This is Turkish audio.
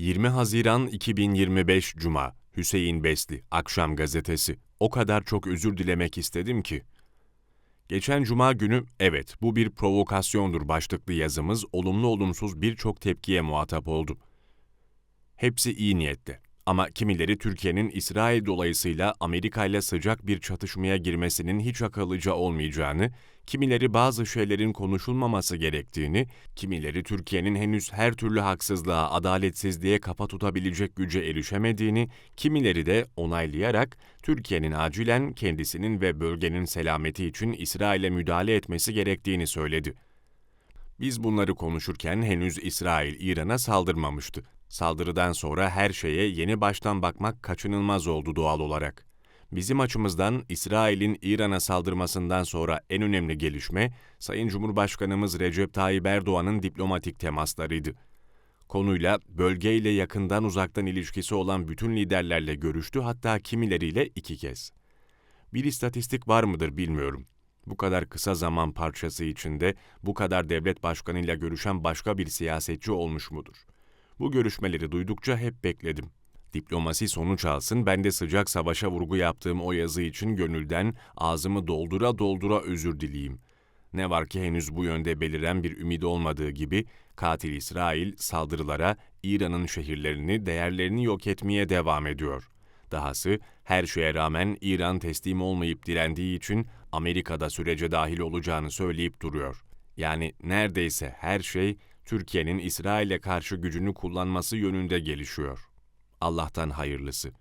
20 Haziran 2025 Cuma Hüseyin Besli Akşam Gazetesi O kadar çok özür dilemek istedim ki. Geçen cuma günü evet bu bir provokasyondur başlıklı yazımız olumlu olumsuz birçok tepkiye muhatap oldu. Hepsi iyi niyetli. Ama kimileri Türkiye'nin İsrail dolayısıyla Amerika ile sıcak bir çatışmaya girmesinin hiç akıllıca olmayacağını, kimileri bazı şeylerin konuşulmaması gerektiğini, kimileri Türkiye'nin henüz her türlü haksızlığa, adaletsizliğe kafa tutabilecek güce erişemediğini, kimileri de onaylayarak Türkiye'nin acilen kendisinin ve bölgenin selameti için İsrail'e müdahale etmesi gerektiğini söyledi. Biz bunları konuşurken henüz İsrail İran'a saldırmamıştı. Saldırıdan sonra her şeye yeni baştan bakmak kaçınılmaz oldu doğal olarak. Bizim açımızdan İsrail'in İran'a saldırmasından sonra en önemli gelişme, Sayın Cumhurbaşkanımız Recep Tayyip Erdoğan'ın diplomatik temaslarıydı. Konuyla bölgeyle yakından uzaktan ilişkisi olan bütün liderlerle görüştü hatta kimileriyle iki kez. Bir istatistik var mıdır bilmiyorum. Bu kadar kısa zaman parçası içinde bu kadar devlet başkanıyla görüşen başka bir siyasetçi olmuş mudur? Bu görüşmeleri duydukça hep bekledim. Diplomasi sonuç alsın, ben de sıcak savaşa vurgu yaptığım o yazı için gönülden ağzımı doldura doldura özür dileyeyim. Ne var ki henüz bu yönde beliren bir ümit olmadığı gibi katil İsrail saldırılara İran'ın şehirlerini, değerlerini yok etmeye devam ediyor. Dahası her şeye rağmen İran teslim olmayıp direndiği için Amerika'da sürece dahil olacağını söyleyip duruyor. Yani neredeyse her şey Türkiye'nin İsrail'e karşı gücünü kullanması yönünde gelişiyor. Allah'tan hayırlısı.